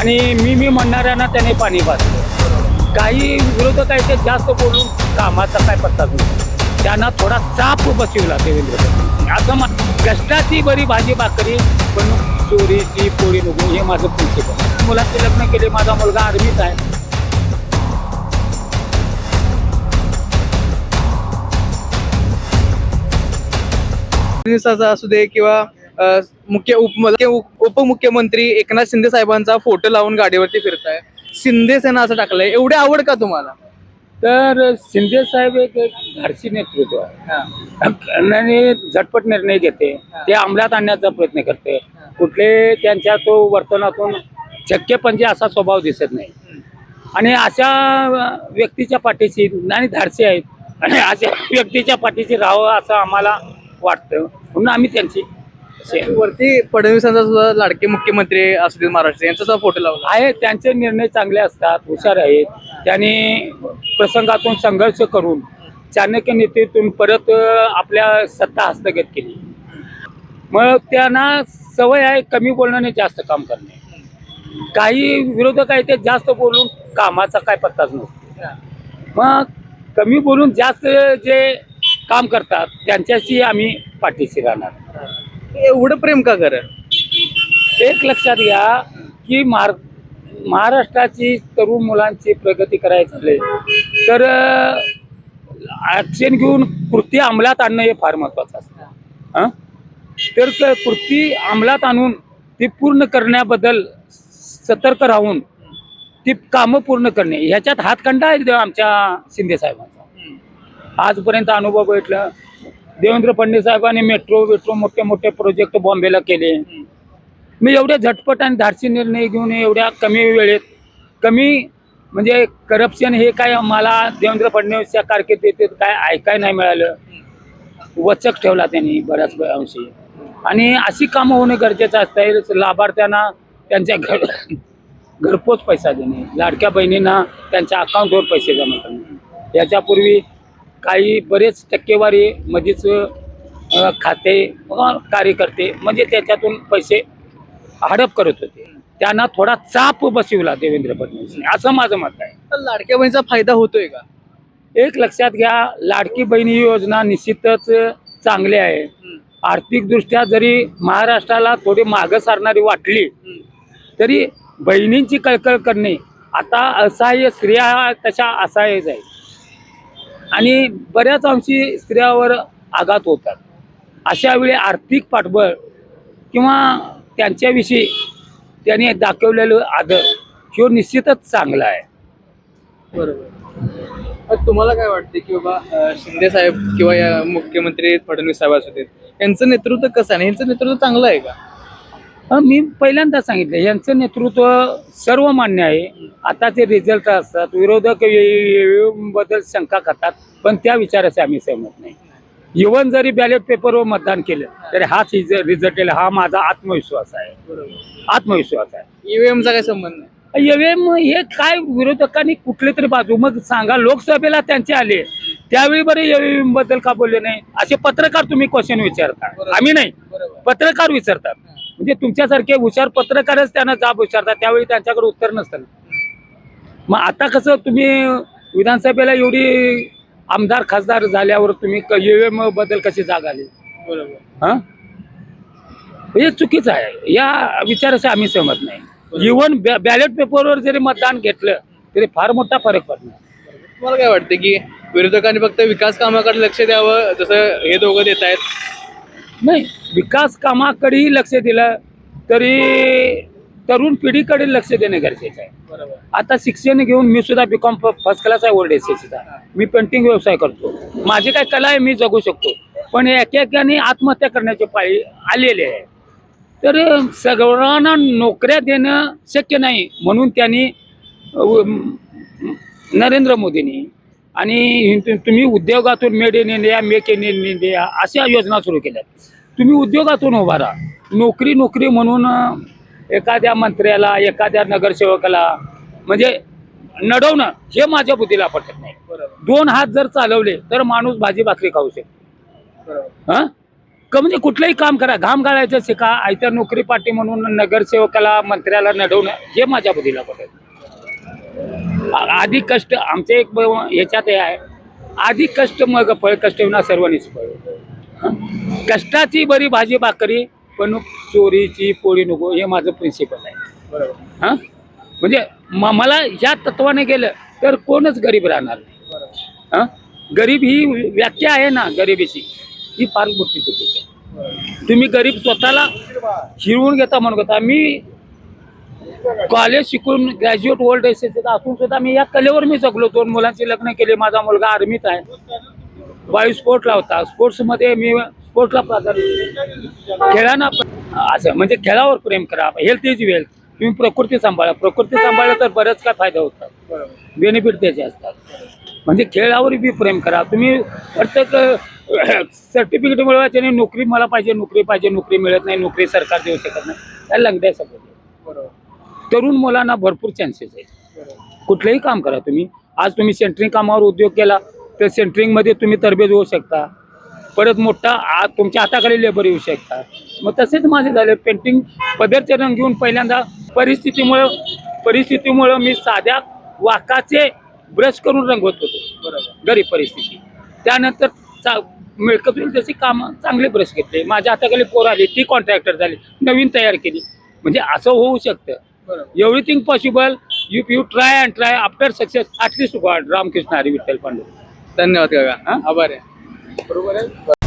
आणि मी मी म्हणणाऱ्यांना त्याने पाणी पाजलं. काही विरोधक आहेत ते जास्त बोलून कामाचा काय पत्ता नाही त्यांना थोडा चाप बसविला देवेंद्र फडणवीस असं मत कष्टाची बरी भाजी भाकरी पण चोरीची पोळी नको हे माझं प्रिन्सिपल मुलांचे लग्न केले माझा मुलगा आर्मीत आहे. असू दे किंवा मुख्य उप मुख्य उप- उपमुख्यमंत्री एकनाथ शिंदे साहेबांचा फोटो लावून गाडीवरती फिरताय. शिंदे सेना असं टाकलंय. एवढी आवड का तुम्हाला? तर शिंदे साहेब एक धाडसी नेतृत्व आहे. आणि झटपट निर्णय घेते. ते अंमलात आणण्याचा प्रयत्न करते. कुठले त्यांच्या तो वर्तनातून शक्यपणजे असा स्वभाव दिसत नाही. आणि अशा व्यक्तीच्या पाठीशी आणि धाडसी आहेत आणि अशा व्यक्तीच्या पाठीशी राहावं असं आम्हाला वाटतं. म्हणून आम्ही त्यांची वरती फडणवीसांचा सुद्धा लाडके मुख्यमंत्री असू देत महाराष्ट्र यांचा सुद्धा फोटो लावला. आहे त्यांचे निर्णय चांगले असतात हुशार आहेत. त्यांनी प्रसंगातून संघर्ष करून चाणक्य नीतीतून परत आपल्या सत्ता हस्तगत केली. मग त्यांना सवय आहे कमी बोलण्याने जास्त काम करणे. काही विरोधक आहे ते जास्त बोलून कामाचा काय पत्ताच नसतो. मग कमी बोलून जास्त जे काम करतात त्यांच्याशी आम्ही पाठीशी राहणार. एवढं प्रेम का करा एक लक्षात घ्या की महार महाराष्ट्राची तरुण मुलांची प्रगती करायची झाली तर ॲक्शन घेऊन कृती अंमलात आणणं हे फार महत्वाचं असतं. हं? तर कृती अंमलात आणून ती पूर्ण करण्याबद्दल सतर्क राहून ती कामं पूर्ण करणे ह्याच्यात हातखंडा आहे देव आमच्या शिंदे साहेबांचा. आजपर्यंत अनुभव भेटला देवेंद्र फडणवीस साहेबांनी मेट्रो वेट्रो मोठे मोठे प्रोजेक्ट बॉम्बेला केले. मी एवढे झटपट आणि धाडसी निर्णय घेऊन एवढ्या कमी वेळेत कमी म्हणजे करप्शन हे काय मला देवेंद्र फडणवीसच्या कारकिर्दीत काय ऐकाय नाही मिळालं. वचक ठेवला त्यांनी बऱ्याच अंशी आणि अशी कामं होणं गरजेचं असतं लाभार्थ्यांना त्यांच्या घर घरपोच पैसा देणे. लाडक्या बहिणींना त्यांच्या अकाउंटवर पैसे जमा करणे. याच्यापूर्वी काही बरेच टक्केवारी मध्येच खाते कार्यकर्ते म्हणजे त्याच्यातून पैसे हडप करत होते. त्यांना थोडा चाप बसविला देवेंद्र फडणवीसने. असं माझं मत आहे. तर लाडक्या बहिणीचा फायदा होतोय का? एक लक्षात घ्या लाडकी बहिणी ही योजना निश्चितच चांगली आहे. आर्थिकदृष्ट्या जरी महाराष्ट्राला थोडी मागं सारणारी वाटली तरी बहिणींची कळकळ करणे आता असहाय्य स्त्रिया तशा असहाय्यच आहे आणि बऱ्याच अंशी स्त्रियावर आघात होतात. अशा वेळी आर्थिक पाठबळ किंवा त्यांच्याविषयी त्यांनी दाखवलेलं आदर ह्यो निश्चितच चांगला आहे. बरोबर. तुम्हाला काय वाटते की बाबा शिंदे साहेब किंवा या मुख्यमंत्री फडणवीस साहेब असू देत यांचं नेतृत्व कसं आहे? यांचं नेतृत्व चांगलं आहे का? मी पहिल्यांदा सांगितलं यांचं नेतृत्व सर्व मान्य आहे. आताचे रिझल्ट असतात विरोधकबद्दल शंका करतात पण त्या विचाराचे आम्ही सहमत नाही. इव्हन जरी बॅलेट पेपरवर मतदान केलं तरी हाच रिझल्ट येईल हा माझा आत्मविश्वास आहे. आत्मविश्वास आहे. ईव्हीएमचा काय संबंध नाही? EVM हे काय विरोधकांनी कुठले तरी बाजू मग सांगा लोकसभेला त्यांचे आले त्यावेळी बरे EVM बद्दल का बोलले नाही? असे पत्रकार तुम्ही क्वेश्चन विचारता. आम्ही नाही. पत्रकार विचारतात. म्हणजे तुमच्यासारखे हुशार पत्रकारच त्यांना जाब विचारतात त्यावेळी त्यांच्याकडे उत्तर नसतं. मग आता कसं तुम्ही विधानसभेला एवढी आमदार खासदार झाल्यावर तुम्ही एमबद्दल कशी जाग आली? बरोबर. हा? हे चुकीचं आहे. या विचाराशी आम्ही सहमत नाही. इव्हन बॅलेट पेपरवर जरी मतदान घेतलं तरी फार मोठा फरक पडणार. तुम्हाला काय वाटतं की विरोधकांनी फक्त विकास कामाकडे लक्ष द्यावं जसं हे दोघं देत आहेत नाही विकास कामाकडेही लक्ष दिलं तरी तरुण पिढीकडे लक्ष देणे गरजेचं आहे. बरोबर. आता शिक्षण घेऊन मी सुद्धा बी कॉम फर्स्ट क्लास आहे ओल्ड एसीचा मी पेंटिंग व्यवसाय करतो. माझी काय कला आहे मी जगू शकतो. पण एकेकाने आत्महत्या करण्याची पाळी आलेली आहे. तर सगळ्यांना नोकऱ्या देणं शक्य नाही म्हणून त्यांनी नरेंद्र मोदींनी आणि तुम्ही उद्योगातून made in India make in India अशा योजना सुरू केल्या तुम्ही उद्योगातून उभा राहा. नोकरी नोकरी म्हणून एखाद्या मंत्र्याला एखाद्या नगरसेवकाला म्हणजे नडवणं हे माझ्या बुद्धीला पटत नाही. दोन हात जर चालवले तर माणूस भाजी भाकरी खाऊ शकतो हं? क- म्हणजे कुठलंही काम करा. घाम गाळायचं शिका. आयत्या नोकरी पाठी म्हणून नगरसेवकाला मंत्र्याला नडवणं हे माझ्या बुद्धीला पडेल आधी कष्ट आमचे एक ह्याच्यात हे आहे. आधी कष्ट मग फळ कष्ट विना सर्वांनीच फळ? कष्टाची बरी भाजी भाकरी पण चोरीची पोळी नको हे माझं प्रिन्सिपल आहे. बरोबर. हां? म्हणजे म- मला ह्या तत्वाने गेलं तर कोणच गरीब राहणार नाही. हां? गरीब ही व्याख्या आहे ना गरिबीची. ही फार मोठी चुकीची आहे. तुम्ही गरीब स्वतःला हिरवून घेता म्हणत होता मी कॉलेज शिकून ग्रॅज्युएट ओल्ड एस असून सुद्धा मी या कलेवर मी जगलो. दोन मुलांचे लग्न केले. माझा मुलगा आर्मीत आहे. वायू स्पोर्टला होता. स्पोर्ट्समध्ये मी स्पोर्ट्सला प्राधान्य खेळांना असं म्हणजे खेळावर प्रेम करा. हेल्थ इज वेल्थ तुम्ही प्रकृती सांभाळा. प्रकृती सांभाळलं तर बरेच काय फायदा होतात बरोबर बेनिफिट त्याचे असतात. म्हणजे खेळावर बी प्रेम करा. तुम्ही प्रत्येक सर्टिफिकेट मिळवायचे नाही. नोकरी मला पाहिजे नोकरी पाहिजे नोकरी मिळत नाही. नोकरी सरकार देऊ शकत नाही. त्या लंगड्या सगळं बरोबर. तरुण मुलांना भरपूर चान्सेस आहेत. कुठलंही काम करा तुम्ही. आज तुम्ही सेंटरिंग कामावर उद्योग केला तर सेंटरिंगमध्ये तुम्ही तरबेज होऊ शकता. परत मोठा आ तुमच्या हाताखाली लेबर येऊ शकता. मग तसेच माझे झाले. पेंटिंग पदरचे रंग घेऊन पहिल्यांदा परिस्थितीमुळं परिस्थितीमुळं मी साध्या वाकाचे ब्रश करून रंगवत होतो. बरोबर गरीब परिस्थिती. त्यानंतर चा मिळकत होईल तशी कामं चांगले ब्रश घेतले. माझ्या हाताखाली पोर आली ती कॉन्ट्रॅक्टर झाली. नवीन तयार केली. म्हणजे असं होऊ शकतं. Everything possible you you try and try after success at least God Ramkrishna Hari Vitthal Pandu धन्यवाद काका. हा? आभार आहे. बरोबर आहे.